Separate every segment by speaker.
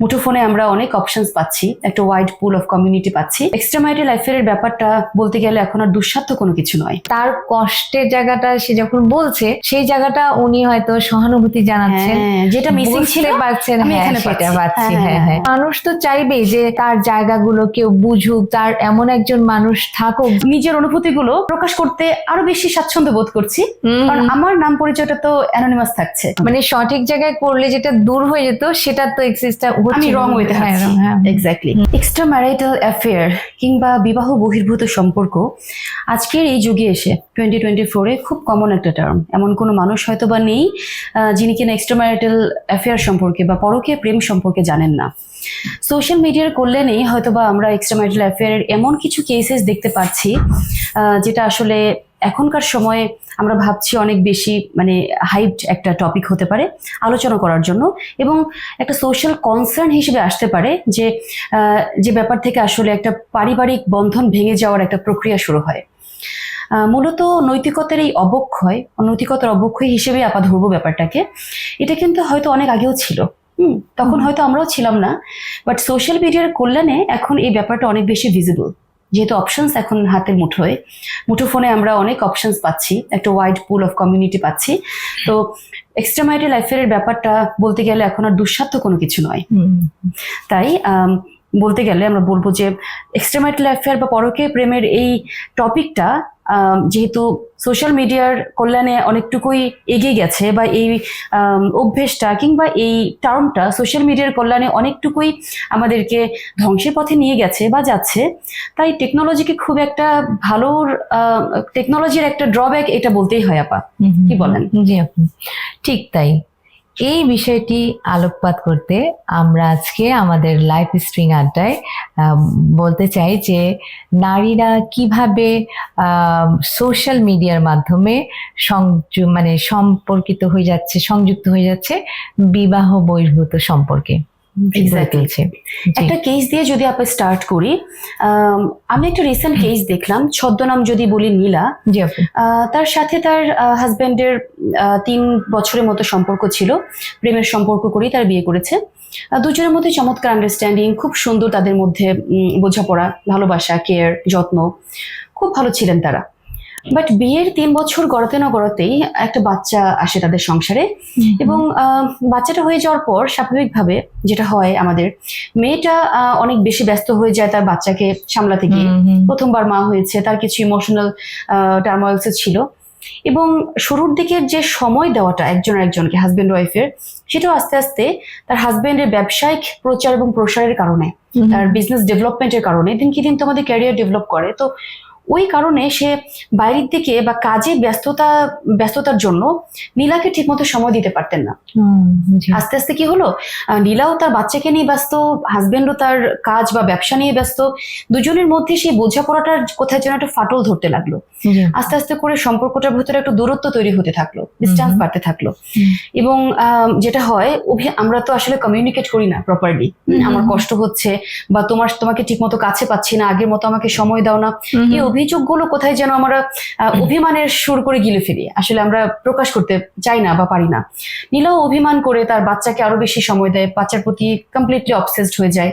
Speaker 1: মুঠোফোনে আমরা অনেক অপশনস পাচ্ছি একটা ওয়াইড পুল অফ কমিউনিটি পাচ্ছি। এক্সট্রামাইটি লাইফের ব্যাপারটা বলতে গেলে এখন আর দুঃসাধ্য কোনো কিছু নয়।
Speaker 2: তার কষ্টের জায়গাটা সে যখন বলছে সেই জায়গাটা উনি হয়তো সহানুভূতি জানাচ্ছেন
Speaker 1: হ্যাঁ, যেটা মিসিং ছিল
Speaker 2: হ্যাঁ,
Speaker 1: এখানে
Speaker 2: সেটা
Speaker 1: পাচ্ছি।
Speaker 2: পাচ্ছি
Speaker 1: হ্যাঁ,
Speaker 2: হ্যাঁ
Speaker 1: হ্যাঁ,
Speaker 2: হ্যাঁ মানুষ তো চাইবেই যে তার জায়গাগুলো কেউ বুঝুক তার এমন একজন মানুষ থাকুক।
Speaker 1: নিজের অনুভূতিগুলো প্রকাশ করতে আরও বেশি স্বাচ্ছন্দ্য বোধ করছি। কারণ আমার নাম পরিচয়টা তো অ্যানোনিমাস থাকছে।
Speaker 2: মানে সঠিক জায়গায় করলে যেটা দূর হয়ে যেত সেটা তো এক্সিস্টটা
Speaker 1: আমি রং ওয়েতে
Speaker 2: হ্যাঁ, হ্যাঁ।
Speaker 1: এক্স্যাক্টলি এক্সট্রা ম্যারিটাল অ্যাফেয়ার কিংবা বিবাহ বহির্ভূত সম্পর্ক আজকের এই যুগে এসে টোয়েন্টি টোয়েন্টি ফোরে খুব কমন একটা টার্ম এমন কোনো মানুষ হয়তো বা নেই যিনি কিনা এক্সট্রা ম্যারিটাল অ্যাফেয়ার সম্পর্কে বা পরকে প্রেম সম্পর্কে জানেন না। সোশ্যাল মিডিয়ার কল্যাণেই হয়তো বা আমরা এক্সট্রা ম্যারিটাল অ্যাফেয়ারের এমন কিছু কেসেস দেখতে পাচ্ছি আহ, যেটা আসলে এখনকার সময়ে আমরা ভাবছি অনেক বেশি মানে হাইপড একটা টপিক হতে পারে আলোচনা করার জন্য এবং একটা সোশ্যাল কনসার্ন হিসেবে আসতে পারে যে যে ব্যাপার থেকে আসলে একটা পারিবারিক বন্ধন ভেঙে যাওয়ার একটা প্রক্রিয়া শুরু হয়। আহ, মূলত নৈতিকতার এই অবক্ষয় নৈতিকতার অবক্ষয় হিসেবে আপা ধরবো ব্যাপারটাকে এটা কিন্তু হয়তো অনেক আগেও ছিল। হুম তখন হয়তো আমরাও ছিলাম না বাট সোশ্যাল মিডিয়ার কল্যাণে এখন এই ব্যাপারটা অনেক বেশি ভিজিবল যেহেতু অপশনস এখন হাতের মুঠোয় মুঠোফোনে আমরা অনেক অপশনস পাচ্ছি একটা ওয়াইড পুল অফ কমিউনিটি পাচ্ছি। তো এক্সট্রামাইটি লাইফের ব্যাপারটা বলতে গেলে এখন আর দুঃসাধ্য কোনো কিছু নয়। তাই বলতে গেলে আমরা বলব যে এক্সট্রামাইট অ্যাফেয়ার বা পরকে প্রেমের এই টপিকটা যেহেতু সোশ্যাল মিডিয়ার কল্যাণে অনেকটুকুই এগিয়ে গেছে বা এই অভ্যেসটা কিংবা এই টার্মটা সোশ্যাল মিডিয়ার কল্যাণে অনেকটুকুই আমাদেরকে ধ্বংসের পথে নিয়ে গেছে বা যাচ্ছে তাই টেকনোলজিকে খুব একটা ভালো টেকনোলজির একটা ড্রব্যাক এটা বলতেই হয় আপা। কি বলেন?
Speaker 2: জি আপু। ঠিক তাই। এই বিষয়টি আলোকপাত করতে আমরা আজকে আমাদের লাইফ স্ট্রিং আড্ডায় বলতে চাই যে নারীরা কীভাবে সোশ্যাল মিডিয়ার মাধ্যমে সংযু- মানে সম্পর্কিত হয়ে যাচ্ছে, সংযুক্ত হয়ে যাচ্ছে বিবাহ বহির্ভূত সম্পর্কে।
Speaker 1: একটা কেস দিয়ে যদি আপনি স্টার্ট করি আম, একটা রিসেন্ট কেস দেখলাম ছদ্মনাম যদি বলি নীলা তার সাথে তার হাজবেন্ডের তিন বছরের মতো সম্পর্ক ছিল প্রেমের সম্পর্ক করেই তার বিয়ে করেছে। দুজনের মধ্যে চমৎকার আন্ডারস্ট্যান্ডিং খুব সুন্দর তাদের মধ্যে বোঝাপড়া ভালোবাসা কেয়ার যত্ন খুব ভালো ছিলেন তারা। বাট বিয়ের তিন বছর গড়াতে না গড়াতেই একটা বাচ্চা আসে তাদের সংসারে। এবং বাচ্চাটা হয়ে যাওয়ার পর স্বাভাবিকভাবে যেটা হয় আমাদের মেয়েটা অনেক বেশি ব্যস্ত হয়ে যায় তার বাচ্চাকে সামলাতে গিয়ে। প্রথমবার মা হয়েছে তার কিছু ইমোশনাল টার্মোয়েলস ছিল। এবং শুরুর দিকের যে সময় দেওয়াটা একজন একজনকে হাজব্যান্ড ওয়াইফের সেটাও আস্তে আস্তে তার হাজব্যান্ডের ব্যবসায়িক প্রচার এবং প্রসারের কারণে তার বিজনেস ডেভেলপমেন্টের কারণে দিন কি দিন তোমাদের ক্যারিয়ার ডেভেলপ করে। তো ওই কারণে সে বাইরের দিকে বা কাজে ব্যস্ততা ব্যস্ততার জন্য নীলাকে ঠিকমতো সময় দিতে পারতেন না। আস্তে আস্তে কি হলো? নীলাও তার বাচ্চাকে নিয়ে ব্যস্ত হাজবেন্ডও তার কাজ বা ব্যবসা নিয়ে ব্যস্ত দুজনের মধ্যে সেই বোঝাপড়াটার কোথায় যেন একটা ফাটল ধরতে লাগল। আস্তে আস্তে করে সম্পর্কটার ভেতরে একটা দূরত্ব তৈরি হতে থাকল ডিস্টেন্স বাড়তে থাকল। এবং যেটা হয় আমরা তো আসলে কমিউনিকেট করি না প্রপারলি। আমার কষ্ট হচ্ছে বা তোমার তোমাকে ঠিকমতো কাছে পাচ্ছি না আগের মতো আমাকে সময় দাও না। এই অভিযোগগুলো কোথায় যেন আমরা অভিমানের সুর করে গিলে ফেলি। আসলে আমরা প্রকাশ করতে চাই না বা পারি না। নীলাও অভিমান করে তার বাচ্চাকে আরও বেশি সময় দেয় বাচ্চার প্রতি কমপ্লিটলি অবসেসড হয়ে যায়।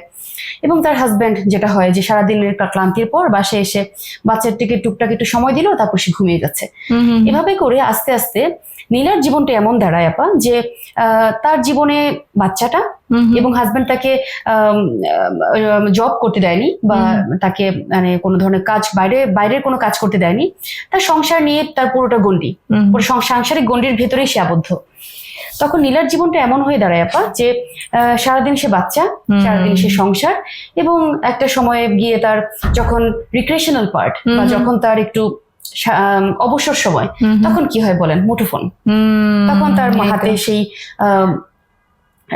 Speaker 1: এবং তার হাজব্যান্ড যেটা হয় যে সারাদিনের ক্লান্তির পর বাসে এসে বাচ্চার বাচ্চাটিকে টুকটাক একটু সময় দিল তারপর সে ঘুমিয়ে যাচ্ছে। এভাবে করে আস্তে আস্তে নীলার জীবনটা এমন দাঁড়ায় আপা যে তার জীবনে বাচ্চাটা এবং হাজবেন্ড তাকে জব করতে দেয়নি বা তাকে মানে কোনো ধরনের কাজ বাইরে বাইরের কোনো কাজ করতে দেয়নি। তার সংসার নিয়ে তার পুরোটা গন্ডি পুরো সাংসারিক গণ্ডির ভেতরেই সে আবদ্ধ। তখন নীলার জীবনটা এমন হয়ে দাঁড়ায় আপা যে আহ, সারাদিন সে বাচ্চা সারাদিন সে সংসার এবং একটা সময়ে গিয়ে তার যখন রিক্রিয়েশনাল পার্ট বা যখন তার একটু অবসর সময়। তখন কি হয় বলেন? মুঠোফোন। তখন তার
Speaker 2: মাহাতে
Speaker 1: হাতে সেই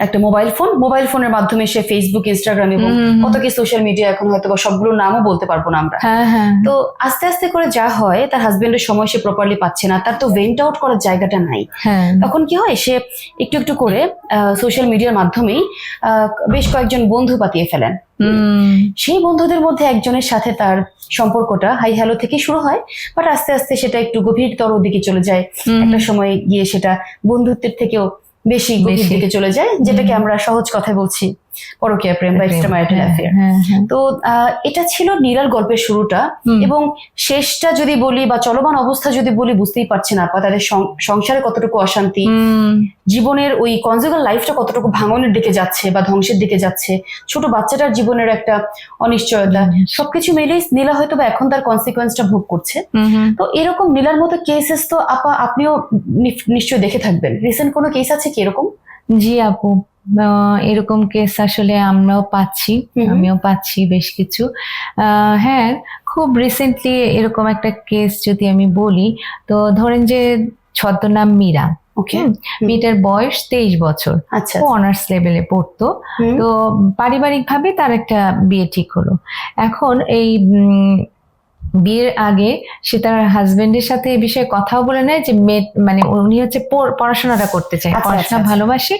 Speaker 1: একটা মোবাইল ফোন মোবাইল ফোনের মাধ্যমে সে ফেসবুক ইনস্টাগ্রাম এবং। কত কি সোশ্যাল মিডিয়া এখন হয়তো বা সবগুলোর নামও বলতে পারব না আমরা।
Speaker 2: হ্যাঁ হ্যাঁ।
Speaker 1: তো আস্তে আস্তে করে যা হয় তার হাজবেন্ডের সময় সে প্রপারলি পাচ্ছে না। তার তো ভেন্ট আউট করার জায়গাটা নাই।
Speaker 2: হ্যাঁ।
Speaker 1: তখন কি হয় সে একটু একটু করে সোশ্যাল মিডিয়ার মাধ্যমেই আহ, বেশ কয়েকজন বন্ধু পাতিয়ে ফেলেন। সেই বন্ধুদের মধ্যে একজনের সাথে তার সম্পর্কটা হাই হ্যালো থেকে শুরু হয় বাট আস্তে আস্তে সেটা একটু গভীরতর দিকে চলে যায়। একটা সময় গিয়ে সেটা বন্ধুত্বের থেকেও বেশি গভীর। দিকে চলে যায় যেটাকে আমরা সহজ কথায় বলছি পরকীয়া প্রেম বা এক্সট্রা ম্যারিটাল অ্যাফেয়ার। তো এটা ছিল নীলার গল্পের শুরুটা এবং শেষটা যদি বলি বা চলমান অবস্থা যদি বলি বুঝতেই পারছি না আপা তাদের সংসারে কতটুকু অশান্তি জীবনের ওই কনজুগাল লাইফটা কতটুকু ভাঙনের দিকে যাচ্ছে বা ধ্বংসের দিকে যাচ্ছে ছোট বাচ্চাটার জীবনের একটা অনিশ্চয়তা সবকিছু মিলেই নীলা হয়তো বা এখন তার কনসিকোয়েন্সটা ভোগ করছে। তো এরকম নীলার মতো কেসেস তো আপা আপনিও নিশ্চয়ই দেখে থাকবেন। রিসেন্ট কোনো কেস আছে কি এরকম?
Speaker 2: জি আপু এরকম কেস আসলে আমরাও পাচ্ছি। আমিও পাচ্ছি বেশ কিছু। হ্যাঁ খুব রিসেন্টলি এরকম একটা কেস যদি আমি বলি তো ধরেন যে ছদ্মনাম মীরা মেয়েটার বয়স তেইশ বছর
Speaker 1: আচ্ছা
Speaker 2: ও অনার্স লেভেলে পড়তো। তো পারিবারিকভাবে তার একটা বিয়ে ঠিক হলো। এখন এই উম, বিয়ের আগে সে তার হাজবেন্ডের সাথে এই বিষয়ে কথাও বলে নেয় যে মেয়ে মানে উনি হচ্ছে পড়াশোনাটা করতে চায়।
Speaker 1: আচ্ছা,
Speaker 2: পড়াশোনা
Speaker 1: আচ্ছা।
Speaker 2: ভালোবাসে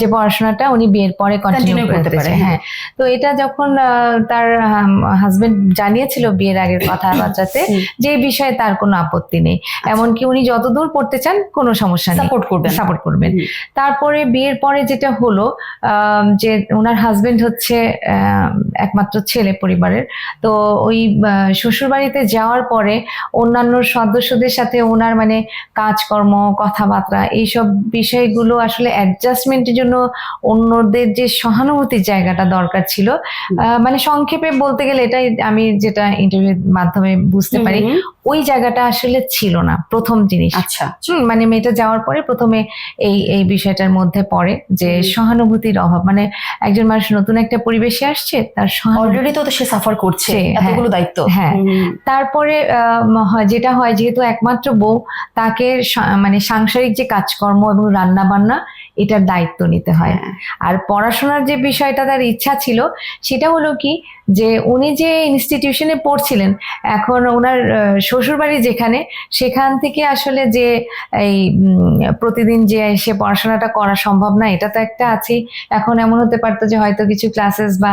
Speaker 2: যে পড়াশোনাটা উনি বিয়ের পরে কন্টিনিউ করতে
Speaker 1: পারে,
Speaker 2: হ্যাঁ। তো এটা যখন তার হাজবেন্ড জানিয়েছিল বিয়ের আগের কথাবার্তাতে। যে বিষয়ে তার কোনো আপত্তি নেই। এমনকি উনি যতদূর পড়তে চান কোনো সমস্যা নেই।
Speaker 1: সাপোর্ট করবেন।
Speaker 2: সাপোর্ট করবেন। তারপরে বিয়ের পরে যেটা হলো যে ওনার হাজবেন্ড হচ্ছে একমাত্র ছেলে পরিবারের। তো ওই শ্বশুর বাড়িতে যাওয়ার পরে অন্যান্য সদস্যদের সাথে ওনার মানে কাজকর্ম কথাবার্তা এইসব বিষয়গুলো আসলে অ্যাডজাস্টমেন্টের জন্য অন্যদের যে সহানুভূতির জায়গাটা দরকার ছিল মানে সংক্ষেপে বলতে গেলে এটাই আমি যেটা ইন্টারভিউর মাধ্যমে বুঝতে পারি ওই জায়গাটা আসলে ছিল না প্রথম জিনিস।
Speaker 1: আচ্ছা।
Speaker 2: হুম, মানে মেয়েটা যাওয়ার পরে প্রথমে এই এই বিষয়টার মধ্যে পড়ে যে সহানুভূতির অভাব মানে একজন মানুষ নতুন একটা পরিবেশে আসছে তার
Speaker 1: অলরেডি তো সে সাফার করছে
Speaker 2: হ্যাঁ।
Speaker 1: এতগুলো দায়িত্ব।
Speaker 2: হ্যাঁ। তারপরে আহ, যেটা হয় যেহেতু একমাত্র বউ তাকে মানে সাংসারিক যে কাজকর্ম এবং রান্না বান্না এটার দায়িত্ব নিতে হয়
Speaker 1: হ্যাঁ।
Speaker 2: আর পড়াশোনার যে বিষয়টা তার ইচ্ছা ছিল সেটা হলো কি যে উনি যে ইনস্টিটিউশনে পড়ছিলেন এখন ওনার শ্বশুরবাড়ি যেখানে সেখান থেকে আসলে যে এই প্রতিদিন যে সে পড়াশোনাটা করা সম্ভব না এটা তো একটা আছে এখন এমন হতে পারতো যে হয়তো কিছু ক্লাসেস বা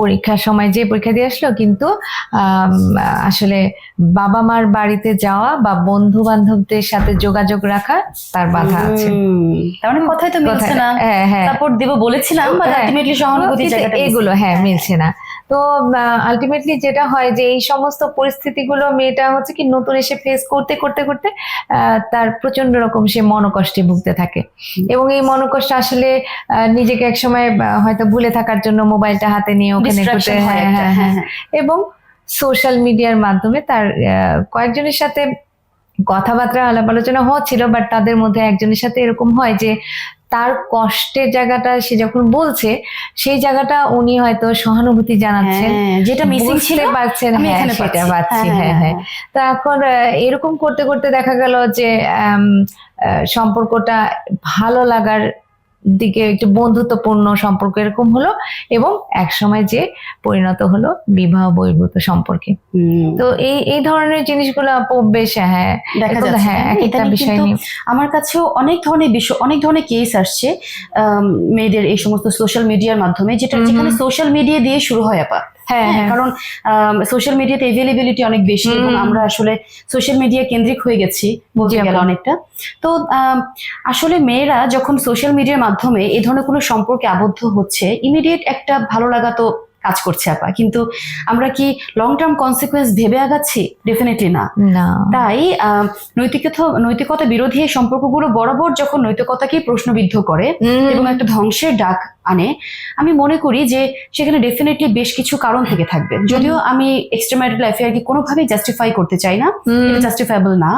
Speaker 2: পরীক্ষার সময় যে পরীক্ষা দিয়ে আসলো কিন্তু আসলে বাবা মার বাড়িতে যাওয়া বা বন্ধু বান্ধবদের সাথে যোগাযোগ রাখা তার বাধা আছে
Speaker 1: তার মানে কথাই তো মিলছে না
Speaker 2: হ্যাঁ হ্যাঁ
Speaker 1: সাপোর্ট দেব বলেছিলাম বাট
Speaker 2: হ্যাঁ।
Speaker 1: আলটিমেটলি সহানুভূতির
Speaker 2: কিন্তু
Speaker 1: জায়গাটা
Speaker 2: এগুলো হ্যাঁ
Speaker 1: হ্যাঁ।
Speaker 2: মিলছে না তো আলটিমেটলি যেটা হয় যে এই সমস্ত পরিস্থিতিগুলো মেয়েটা হচ্ছে কি নতুন এসে ফেস করতে করতে করতে তার প্রচণ্ড রকম সে মনোকষ্টে ভুগতে থাকে। এবং এই মনোকষ্ট আসলে নিজেকে একসময় আহ, হয়তো ভুলে থাকার জন্য মোবাইলটা হাতে নিয়ে ওখানে
Speaker 1: হয়
Speaker 2: হ্যাঁ হ্যাঁ। এবং সোশ্যাল মিডিয়ার মাধ্যমে তার কয়েকজনের সাথে কথাবার্তা আলাপ আলোচনা হচ্ছিল বাট তাদের মধ্যে একজনের সাথে এরকম হয় যে তার কষ্টের জায়গাটা সে যখন বলছে সেই জায়গাটা উনি হয়তো সহানুভূতি জানাচ্ছেন।
Speaker 1: হ্যাঁ, যেটা মিসিং ছিল পাচ্ছেন
Speaker 2: হ্যাঁ সেটা
Speaker 1: পাচ্ছি।
Speaker 2: পাচ্ছি
Speaker 1: হ্যাঁ,
Speaker 2: হ্যাঁ হ্যাঁ। তো এখন এরকম করতে করতে দেখা গেল যে সম্পর্কটা ভালো লাগার দিকে একটু বন্ধুত্বপূর্ণ সম্পর্ক এরকম হলো এবং একসময় যে পরিণত হলো বিবাহ বহির্ভূত সম্পর্কে। তো এই এই ধরনের জিনিসগুলো আপু বেশ হ্যাঁ
Speaker 1: দেখা যাচ্ছে।
Speaker 2: হ্যাঁ
Speaker 1: হ্যাঁ,
Speaker 2: একটা বিষয় নিয়ে।
Speaker 1: আমার কাছেও অনেক ধরনের বিষয় অনেক ধরনের কেস আসছে মেয়েদের এই সমস্ত সোশ্যাল মিডিয়ার মাধ্যমে যেটা যেখানে সোশ্যাল মিডিয়া দিয়ে শুরু হয় আপা।
Speaker 2: হ্যাঁ
Speaker 1: হ্যাঁ, কারণ সোশ্যাল মিডিয়াতে এভেলেবিলিটি অনেক বেশি এবং আমরা আসলে সোশ্যাল মিডিয়া কেন্দ্রিক হয়ে গেছি বলতে গেলে অনেকটা। তো আসলে মেয়েরা যখন সোশ্যাল মিডিয়ার মাধ্যমে এই ধরনের কোনো সম্পর্কে আবদ্ধ হচ্ছে ইমিডিয়েট একটা ভালো লাগা তো কাজ করছে আপা। কিন্তু আমরা কি লং টার্ম কনসিকুয়েন্স ভেবে আগাচ্ছি? ডেফিনেটলি না। তাই নৈতিকতা নৈতিকতা বিরোধী এই সম্পর্কগুলো বরাবর যখন নৈতিকতাকেই প্রশ্নবিদ্ধ করে এবং একটা ধ্বংসের ডাক আনে আমি মনে করি যে সেখানে ডেফিনেটলি বেশ কিছু কারণ থেকে থাকবে। যদিও আমি এক্সট্রাম্যারিটাল অ্যাফেয়ারকে কোনোভাবেই জাস্টিফাই করতে চাই না এটা জাস্টিফাইবল না।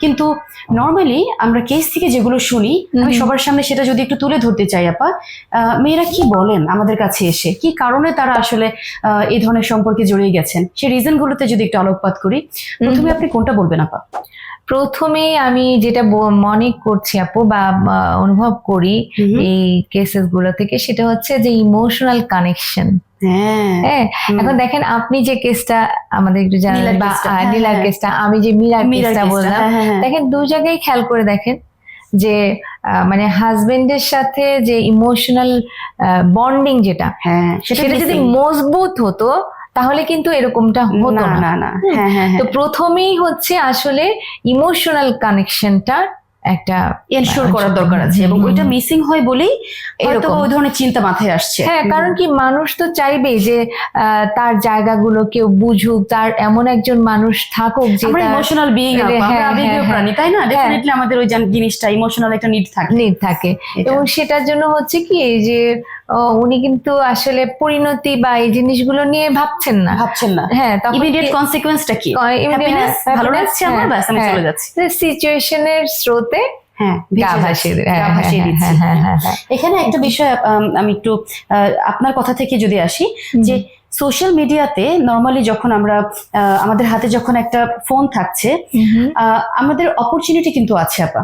Speaker 1: কিন্তু নর্মালি আমরা কেস থেকে যেগুলো শুনি আমি সবার সামনে সেটা যদি একটু তুলে ধরতে চাই আপা আহ, মেয়েরা কি বলেন আমাদের কাছে এসে? কি কারণে তারা আসলে এই ধরনের সম্পর্কে জড়িয়ে গেছেন। সেই রিজনগুলোতে যদি একটু আলোকপাত করি প্রথমে আপনি কোনটা বলবেন আপা?
Speaker 2: প্রথমেই আমি যেটা মনে করছি আপু বা অনুভব করি এই কেসেসগুলো থেকে সেটা হচ্ছে যে ইমোশনাল কানেকশন
Speaker 1: হ্যাঁ।
Speaker 2: হ্যাঁ এখন দেখেন আপনি যে কেসটা আমাদের একটু জানালেন বা
Speaker 1: কেসটা, হ্যাঁ,
Speaker 2: নীলার
Speaker 1: হ্যাঁ।
Speaker 2: কেসটা আমি যে মীরার কেসটা বললাম। দেখেন দু জায়গায় খেয়াল করে দেখেন যে আহ, মানে হাজবেন্ডের সাথে যে ইমোশনাল বন্ডিং যেটা
Speaker 1: হ্যাঁ সেটা
Speaker 2: যদি মজবুত হতো তাহলে কিন্তু এরকমটা হতো
Speaker 1: না।
Speaker 2: না
Speaker 1: না না হ্যাঁ হ্যাঁ।
Speaker 2: তো
Speaker 1: হ্যাঁ
Speaker 2: প্রথমেই হচ্ছে আসলে ইমোশনাল কানেকশনটা একটা
Speaker 1: এনশোর করার দরকার আছে এবং ওইটা মিসিং হয় বলেই হয়তো
Speaker 2: এরকম।
Speaker 1: ওই ধরনের চিন্তা মাথায় আসছে।
Speaker 2: হ্যাঁ কারণ কি মানুষ তো চাইবেই যে আহ, তার জায়গাগুলো কেউ বুঝুক তার এমন একজন মানুষ থাকুক যে
Speaker 1: আমরা ইমোশনাল বিইং
Speaker 2: হ্যাঁ,
Speaker 1: আমরা
Speaker 2: হ্যাঁ,
Speaker 1: আবেগীয়
Speaker 2: হ্যাঁ,
Speaker 1: প্রাণী তাই না? ডেফিনেটলি আমাদের ওই জিনিসটা ইমোশনাল একটা নিড থাকে।
Speaker 2: নিড থাকে। এবং সেটার জন্য হচ্ছে কি যে আহ, উনি কিন্তু আসলে পরিণতি বা এই জিনিসগুলো নিয়ে ভাবছেন না।
Speaker 1: ভাবছেন না।
Speaker 2: হ্যাঁ তখন
Speaker 1: ইমিডিয়েট কনসিকোয়েন্সটা কি? হ্যাপিনেস ভালো লাগছে আমার? ব্যাস আমি চলে যাচ্ছি।
Speaker 2: সিচুয়েশনের স্রোতে
Speaker 1: হ্যাঁ
Speaker 2: হ্যাঁ, হ্যাঁ, হ্যাঁ, হ্যাঁ, হ্যাঁ, হ্যাঁ।
Speaker 1: এখানে একটা বিষয় আম, একটু আপনার কথা থেকে যদি আসি যে সোশ্যাল মিডিয়াতে নর্মালি যখন আমরা আমাদের হাতে যখন একটা ফোন থাকছে আহ, আমাদের অপরচুনিটি কিন্তু আছে আপা।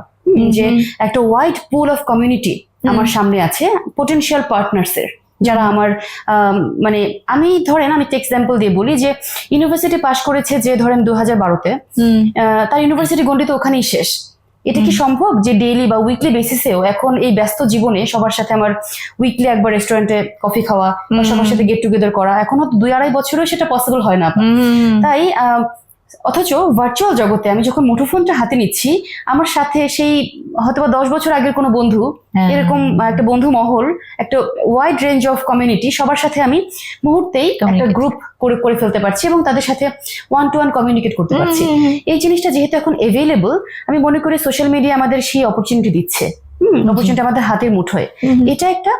Speaker 1: যে একটা ওয়াইড পুল অফ কমিউনিটি আমার সামনে আছে পোটেনশিয়াল পার্টনার্স এর যারা আমার আম, মানে আমি ধরেন আমি একটা এক্সাম্পল দিয়ে বলি যে ইউনিভার্সিটি পাশ করেছে যে ধরেন দু হাজার বারোতে তার ইউনিভার্সিটি গণ্ডিত ওখানেই শেষ। এটা কি সম্ভব যে ডেইলি বা উইকলি বেসিসেও এখন এই ব্যস্ত জীবনে সবার সাথে আমার উইকলি একবার রেস্টুরেন্টে কফি খাওয়া বা সবার সাথে গেট টুগেদার করা এখন হয়তো দুই আড়াই বছরেও সেটা পসিবল হয় না। তাই আহ, অথচ ভার্চুয়াল জগতে আমি যখন মুঠোফোনটা হাতে নিচ্ছি আমার সাথে সেই হয়তো বা দশ বছর আগের কোনো বন্ধু
Speaker 2: হ্যাঁ।
Speaker 1: এরকম একটা বন্ধু মহল একটা ওয়াইড রেঞ্জ অফ কমিউনিটি সবার সাথে আমি মুহূর্তেই একটা গ্রুপ করে করে ফেলতে পারছি এবং তাদের সাথে ওয়ান টু ওয়ান কমিউনিকেট করতে পারছি এই জিনিসটা যেহেতু এখন এভেলেবল আমি মনে করি সোশ্যাল মিডিয়া আমাদের সেই অপরচুনিটি দিচ্ছে। অপরচুনিটি আমাদের হাতের মুঠোয়। এটা একটা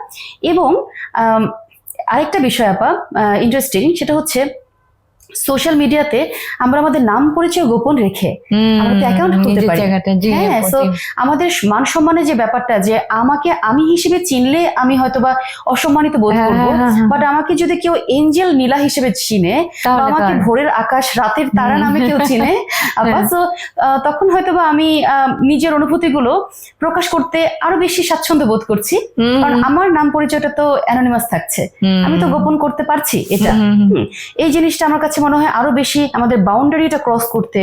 Speaker 1: এবং আরেকটা বিষয় আপা ইন্টারেস্টিং সেটা হচ্ছে সোশ্যাল মিডিয়াতে আমরা আমাদের নাম পরিচয় গোপন রেখে আমরা তো account খুলতে পারি। হ্যাঁ, আমাদের মান সম্মানের যে ব্যাপারটা যে আমাকে আমি হিসেবে চিনলে আমি হয়তোবা অসম্মানিত বোধ
Speaker 2: হ্যাঁ,
Speaker 1: করব
Speaker 2: হ্যাঁ, হ্যাঁ।
Speaker 1: বাট আমাকে যদি কেউ এঞ্জেল নীলা হিসেবে চিনে বা আমাকে ভোরের আকাশ রাতের তারা নামে কেউ চিনে। তো তখন হয়তোবা আমি আহ, নিজের অনুভূতিগুলো প্রকাশ করতে আরও বেশি স্বাচ্ছন্দ্য বোধ করছি। কারণ আমার নাম পরিচয়টা তো অ্যানোনিমাস থাকছে। আমি তো গোপন করতে পারছি এটা। এই জিনিসটা আমার কাছে মনে হয় আরও বেশি আমাদের বাউন্ডারিটা ক্রস করতে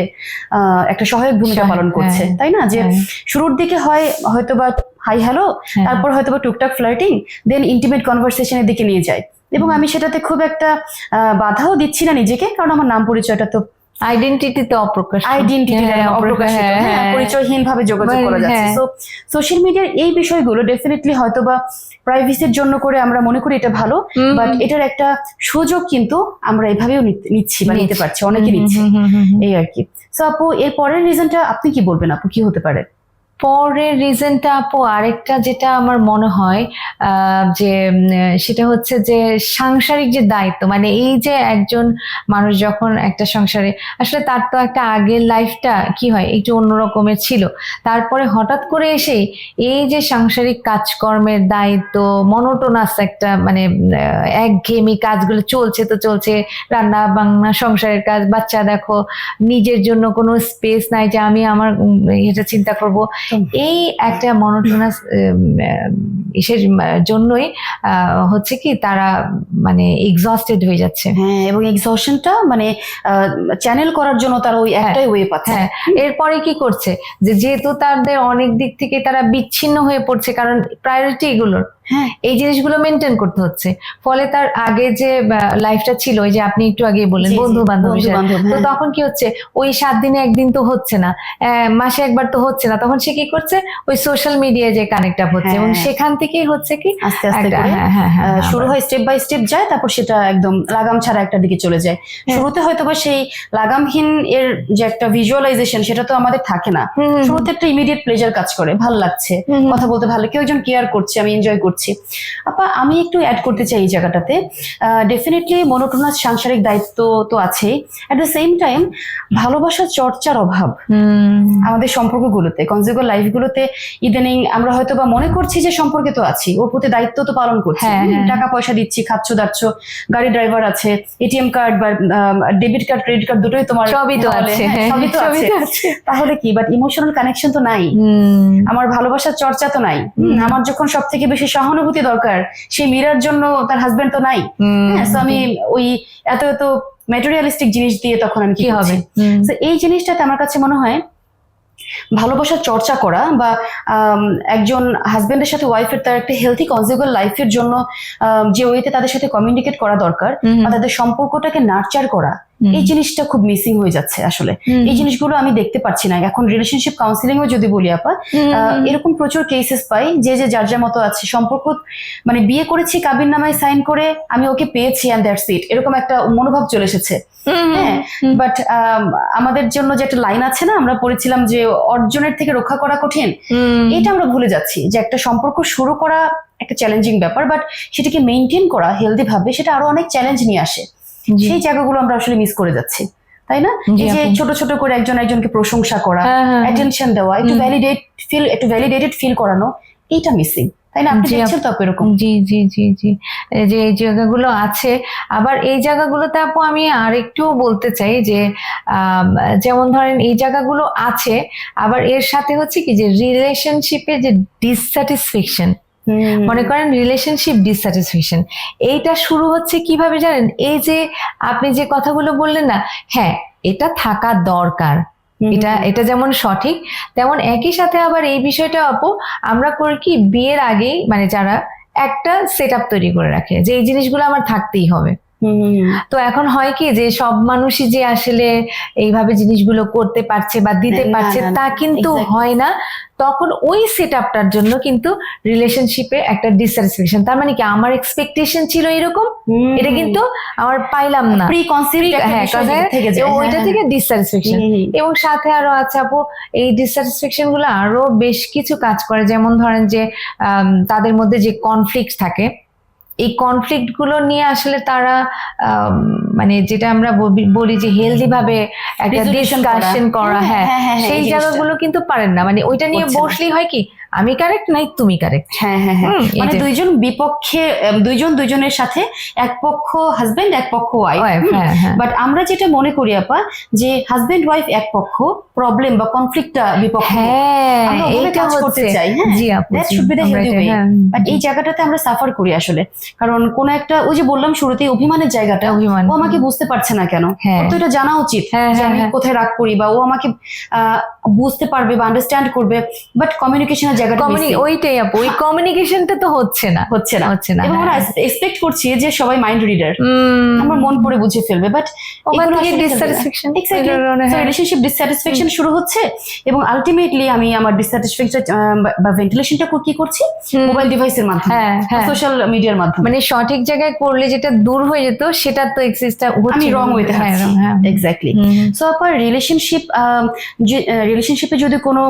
Speaker 1: একটা সহায়ক ভূমিকা পালন করছে
Speaker 2: হ্যাঁ।
Speaker 1: তাই না যে
Speaker 2: হ্যাঁ।
Speaker 1: শুরুর দিকে হয় হয়তোবা হাই হ্যালো
Speaker 2: হ্যাঁ।
Speaker 1: তারপর হয়তোবা টুকটাক ফ্লার্টিং দেন ইন্টিমেট কনভারসেশনের দিকে নিয়ে যায় এবং আমি সেটাতে খুব একটা আহ, বাধাও দিচ্ছি না নিজেকে কারণ আমার নাম পরিচয়টা তো
Speaker 2: আইডেন্টিটি তো অপ্রকাশ
Speaker 1: আইডেন্টিটিতে
Speaker 2: হ্যাঁ,
Speaker 1: অপ্রকাশিত
Speaker 2: হ্যাঁ,
Speaker 1: হ্যাঁ। পরিচয়হীন ভাবে যোগাযোগ
Speaker 2: মানে,
Speaker 1: করা যাচ্ছে। সো সোশ্যাল মিডিয়ার এই বিষয়গুলো ডেফিনেটলি হয়তোবা প্রাইভেসির জন্য করে আমরা মনে করি এটা ভালো বাট এটার একটা সুযোগ কিন্তু আমরা এভাবেও নিচ্ছি বা নিতে পারছি অনেকে নিচ্ছে। এই আর কি। সো আপু এর পরের রিজনটা আপনি কি বলবেন? আপু কি হতে পারে?
Speaker 2: পরের রিজনটা আপু আরেকটা যেটা আমার মনে হয় যে সেটা হচ্ছে যে সাংসারিক যে দায়িত্ব মানে এই যে একজন মানুষ যখন একটা সংসারে, আসলে তার তো একটা আগের লাইফটা কি হয়, একটু অন্যরকমের ছিল। তারপরে হঠাৎ করে এসে এই যে সাংসারিক কাজকর্মের দায়িত্ব মনোটোনাস একটা মানে একঘেয়েমি কাজগুলো চলছে তো চলছে রান্না বান্না সংসারের কাজ, বাচ্চা দেখো, নিজের জন্য কোনো স্পেস নাই যে আমি আমার এটা চিন্তা করব। এই একটা মনোটোনাস ইসের জন্যই হচ্ছে কি তারা মানে এক্সস্টেড হয়ে যাচ্ছে।
Speaker 1: হ্যাঁ এবং এক্সশনটা মানে চ্যানেল করার জন্য তারা ওই একটাই ওয়ে পাচ্ছে।
Speaker 2: হ্যাঁ এরপরে কি করছে? যে যেহেতু তাদের অনেক দিক থেকে তারা বিচ্ছিন্ন হয়ে পড়ছে কারণ প্রায়োরিটি এগুলোর।
Speaker 1: হ্যাঁ
Speaker 2: এই জিনিসগুলো মেনটেন করতে হচ্ছে ফলে তার আগে যে লাইফটা ছিল ওই যে আপনি একটু আগে বললেন বন্ধু বান্ধব তো
Speaker 1: হ্যাঁ।
Speaker 2: তখন কি হচ্ছে ওই সাত দিনে একদিন তো হচ্ছে না মাসে একবার তো হচ্ছে না তখন সে কি করছে ওই সোশ্যাল মিডিয়ায় যে কানেক্ট আপ হচ্ছে এবং
Speaker 1: হ্যাঁ।
Speaker 2: সেখান থেকেই হচ্ছে কি
Speaker 1: আস্তে আস্তে
Speaker 2: হ্যাঁ, হ্যাঁ, হ্যাঁ,
Speaker 1: শুরু হয় স্টেপ বাই স্টেপ যায় তারপর সেটা একদম লাগাম ছাড়া একটা দিকে চলে যায়
Speaker 2: হ্যাঁ।
Speaker 1: শুরুতে হয়তো বা সেই লাগামহীন এর যে একটা ভিজুয়ালাইজেশন সেটা তো আমাদের থাকে না শুরুতে একটা ইমিডিয়েট প্লেজার কাজ করে ভালো লাগছে। কথা বলতে ভালো কেউ একজন কেয়ার করছে আমি এনজয় করছি আপা আমি একটু অ্যাড করতে চাই এই জায়গাটাতে। ডেফিনেটলি মনোটোনাস সাংসারিক দায়িত্ব তো আছেই। অ্যাট দ্য সেম টাইম ভালোবাসা চর্চার অভাব আমাদের সম্পর্কগুলোতে কনজিউগার লাইফগুলোতে ইদানিং আমরা হয়তো বা মনে করছি যে সম্পর্কে তো আছি ওর প্রতি দায়িত্ব তো পালন করছি।
Speaker 2: হ্যাঁ, হ্যাঁ।
Speaker 1: টাকা পয়সা দিচ্ছি খাচ্ছ দাচ্ছ গাড়ি ড্রাইভার আছে এটিএম কার্ড বা ডেবিট কার্ড ক্রেডিট কার্ড দুটোই তোমার
Speaker 2: সবই তো আছে।
Speaker 1: হ্যাঁ, সবই তো আছে। তাহলে কি? বাট ইমোশনাল কানেকশন তো নাই।
Speaker 2: হুম,
Speaker 1: আমার ভালোবাসার চর্চা তো নাই। আমার যখন সব থেকে বেশি সহানুভূতি দরকার। সেই মীরার জন্য তার হাজবেন্ড তো নাই। হ্যাঁ আমি ওই এত এত ম্যাটেরিয়ালিস্টিক জিনিস দিয়ে তখন আমি
Speaker 2: কি হবে?
Speaker 1: এই জিনিসটাতে আমার কাছে মনে হয় ভালোবাসার চর্চা করা বা একজন হাজবেন্ডের সাথে ওয়াইফের তার একটা হেলথি কনজিউগাল লাইফের জন্য যে ওয়েতে তাদের সাথে কমিউনিকেট করা দরকার বা তাদের সম্পর্কটাকে নার্চার করা। এই জিনিসটা খুব মিসিং হয়ে যাচ্ছে আসলে। এই জিনিসগুলো আমি দেখতে পাচ্ছি না। এখন রিলেশনশিপ কাউন্সিলিং ও যদি বলি আপা এরকম প্রচুর কেসেস পাই যে যে যার যার মতো আছে। সম্পর্ক মানে বিয়ে করেছি কাবির নামায় সাইন করে আমি ওকে পেয়েছি অ্যান্ড দ্যাটস ইট এরকম একটা মনোভাব চলে এসেছে। হ্যাঁ। বাট আমাদের জন্য যে একটা লাইন আছে না আমরা পড়েছিলাম যে অর্জনের থেকে রক্ষা করা কঠিন। এটা আমরা ভুলে যাচ্ছি যে একটা সম্পর্ক শুরু করা একটা চ্যালেঞ্জিং ব্যাপার বাট সেটাকে মেনটেন করা হেলদি ভাবে সেটা আরও অনেক চ্যালেঞ্জ নিয়ে আসে। সেই জায়গাগুলো আমরা আসলে মিস করে যাচ্ছি তাই না? এই যে ছোট ছোট করে একজন একজনকে প্রশংসা করা
Speaker 2: হ্যাঁ, হ্যাঁ, হ্যাঁ।
Speaker 1: অ্যাটেনশন দেওয়া একটু ভ্যালিডেট ফিল একটু ভ্যালিডেটেড ফিল করানো এইটা মিসিং তাই না? আপনি
Speaker 2: জি,
Speaker 1: দেখছেন তো এরকম।
Speaker 2: জি জি জি জি। যে এই জায়গাগুলো আছে আবার এই জায়গাগুলোতে আপু আমি আরেকটু বলতে চাই যে যেমন ধরেন এই জায়গাগুলো আছে আবার এর সাথে হচ্ছে কি যে রিলেশনশিপে যে ডিসস্যাটিসফ্যাকশন। মনে করেন রিলেশনশিপ ডিসস্যাটিসফ্যাকশন এইটা শুরু হচ্ছে কীভাবে জানেন? এই যে আপনি যে কথাগুলো বললেন না হ্যাঁ এটা থাকা দরকার। এটা এটা যেমন সঠিক তেমন একই সাথে আবার এই বিষয়টা আপু আমরা করি কি বিয়ের আগেই মানে যারা একটা সেট তৈরি করে রাখে যে এই জিনিসগুলো আমার থাকতেই হবে। তো এখন হয় কি যে সব মানুষই যে আসলে এইভাবে জিনিসগুলো করতে পারছে বা দিতে পারছে তা কিন্তু হয় না। তখন ওই সেট আপটার জন্য কিন্তু রিলেশনশিপে একটা ডিসস্যাটিসফ্যাকশন তার মানে কি আমার এক্সপেকটেশন ছিল এরকম? এটা কিন্তু আমার পাইলাম না।
Speaker 1: Pre-conceived
Speaker 2: হ্যাঁ।
Speaker 1: হ্যাঁ,
Speaker 2: ওইটা
Speaker 1: হ্যাঁ।
Speaker 2: থেকে ডিসস্যাটিসফ্যাকশন এবং সাথে আরও আছে আপু এই ডিসস্যাটিসফ্যাকশনগুলো আরও বেশ কিছু কাজ করে। যেমন ধরেন যে তাদের মধ্যে যে কনফ্লিক্ট থাকে এই কনফ্লিক্টগুলো নিয়ে আসলে তারা মানে যেটা আমরা বলি- যে হেলদি ভাবে একটা। ডিসকাশন করা।
Speaker 1: হ্যাঁ,
Speaker 2: হ্যাঁ
Speaker 1: হ্যাঁ, হ্যাঁ,
Speaker 2: সেই জায়গাগুলো কিন্তু পারেন না। মানে ওইটা নিয়ে বসলেই হয় কি আমি কারেক্ট নাই তুমি কারেক্ট
Speaker 1: হ্যাঁ হ্যাঁ হ্যাঁ। মানে দুইজন বিপক্ষে দুইজন দুইজনের সাথে এক পক্ষ হাজবেন্ড এক পক্ষ ওয়াইফ
Speaker 2: হ্যাঁ হ্যাঁ।
Speaker 1: বাট আমরা যেটা মনে করি আপা যে হাজবেন্ড ওয়াইফ এক পক্ষ প্রবলেম বা কনফ্লিক্টটা বিপক্ষ।
Speaker 2: হ্যাঁ
Speaker 1: কাজ করতে চাই, হ্যাঁ?
Speaker 2: জি আপু
Speaker 1: the
Speaker 2: আমরা
Speaker 1: healthy
Speaker 2: এটা-
Speaker 1: way.
Speaker 2: হ্যাঁ,
Speaker 1: বাট এই জায়গাটাতে আমরা সাফার করি আসলে। কারণ কোন একটা ওই যে বললাম শুরুতে অভিমানের জায়গাটা
Speaker 2: অভিমান
Speaker 1: ও আমাকে বুঝতে পারছে না কেন।
Speaker 2: হ্যাঁ।
Speaker 1: তো এটা জানা উচিত
Speaker 2: হ্যাঁ,
Speaker 1: যে আমি। কোথায় রাগ করি বা ও আমাকে আহ, বুঝতে পারবে বা আন্ডারস্ট্যান্ড করবে বাট কমিউনিকেশনের জায়গাটা
Speaker 2: কমিউনি ওইটাই আপু ওই কমিউনিকেশনটা তো হচ্ছে না।
Speaker 1: হচ্ছে না।
Speaker 2: হচ্ছে না
Speaker 1: এবং আমরা
Speaker 2: হ্যাঁ।
Speaker 1: এক্সপেক্ট করছি যে সবাই মাইন্ড রিডার আমরা মন পড়ে বুঝে ফেলবে বাট
Speaker 2: ওখান ডিসস্যাটিসফ্যাকশন
Speaker 1: রিলেশনশিপ ডিসস্যাটিসফ্যাকশন শুরু হচ্ছে এবং আলটিমেটলি আমি আমার ডিসস্যাটিসফ্যাকশন বা ভেন্টিলেশনটা কি করছি? মোবাইল ডিভাইসের মাধ্যমে
Speaker 2: হ্যাঁ হ্যাঁ।
Speaker 1: সোশ্যাল মিডিয়ার মাধ্যমে।
Speaker 2: মানে সঠিক জায়গায় করলে যেটা দূর হয়ে যেত সেটা তো এক্সিস্টটা
Speaker 1: আমি রং ওয়েতে
Speaker 2: হ্যাঁ হ্যাঁ।
Speaker 1: এক্স্যাক্টলি। সো আপনার রিলেশনশিপ রিলেশনশিপে যদি কোনো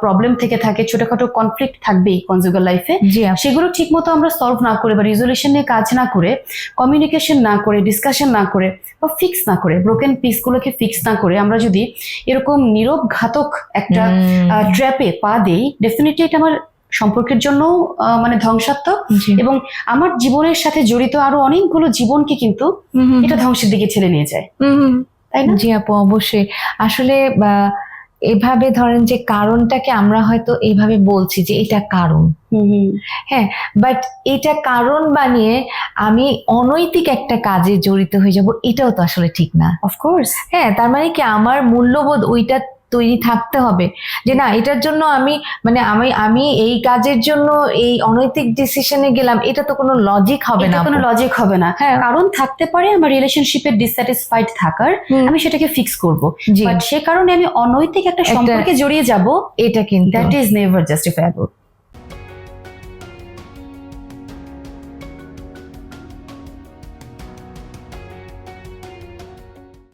Speaker 1: প্রবলেম থেকে থাকে ছোটখাটো কনফ্লিক্ট থাকবেই কনজুগাল লাইফে সেগুলো ঠিক মতো আমরা সলভ না করে বা রিজলিউশন নিয়ে কাজ না করে কমিউনিকেশন না করে ডিসকাশন না করে বা ফিক্স না করে ব্রোকেন পিসগুলোকে ফিক্স না করে আমরা যদি এরকম নীরব ঘাতক একটা ট্র্যাপে পা দেই ডেফিনেটলি এটা আমার সম্পর্কের জন্য মানে ধ্বংসাত্মক এবং আমার জীবনের সাথে জড়িত আরও অনেকগুলো জীবনকে কিন্তু এটা ধ্বংসের দিকে ঠেলে নিয়ে যায়। তাই না?
Speaker 2: জি আপু অবশ্যই। আসলে বা, এভাবে ধরেন যে কারণটাকে আমরা হয়তো এইভাবে বলছি যে এটা কারণ।
Speaker 1: হ্যাঁ হুম।
Speaker 2: বাট এটা কারণ বানিয়ে আমি অনৈতিক একটা কাজে জড়িত হয়ে যাব এটাও তো আসলে ঠিক না।
Speaker 1: অফকোর্স
Speaker 2: হ্যাঁ তার মানে কি আমার মূল্যবোধ ওইটা তৈরি থাকতে হবে। যে না এটার জন্য আমি মানে আমি আমি এই কাজের জন্য এই অনৈতিক ডিসিশনে গেলাম এটা তো কোনো লজিক হবে না
Speaker 1: কোনো লজিক হবে না।
Speaker 2: হ্যাঁ।
Speaker 1: কারণ থাকতে পারে আমার রিলেশনশিপের ডিসস্যাটিসফাইড থাকার আমি সেটাকে ফিক্স করব। বাট সে কারণে আমি অনৈতিক
Speaker 2: একটা
Speaker 1: সম্পর্কে জড়িয়ে যাব
Speaker 2: এটা কিন্তু।
Speaker 1: That is never justifiable